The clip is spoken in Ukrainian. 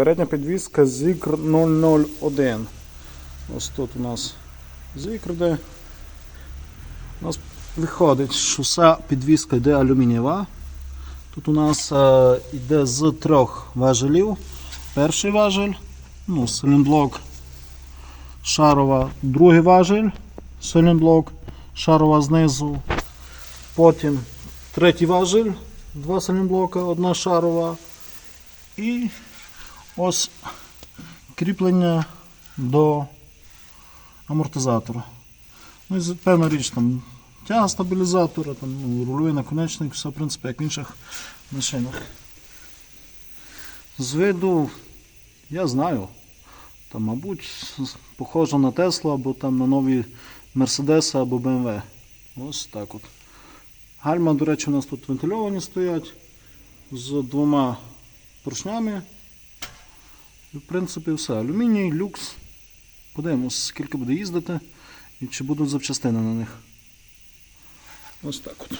Передня підвіска Zikr 001. Ось тут у нас Zikr де. У нас виходить, що вся підвіска йде алюмінієва. Тут у нас е, йде з трьох важелів. Перший важель, ну, силінблок шарова, другий важель, силінблок, шарова знизу. Потім третій важель, два силінблока, одна шарова. І ось кріплення до амортизатора. Ну і певна річ там тяга стабілізатора, там, ну, рульовий наконечник, все в принципі як в інших машинах. З виду я знаю. Там, мабуть, похоже на Tesla або там на нові Mercedes або BMW. Ось так от. Гальма, до речі, у нас тут вентильовані стоять з двома поршнями. В принципі, все. Алюміній, люкс. Подивимось, скільки буде їздити і чи будуть запчастини на них. Ось так от.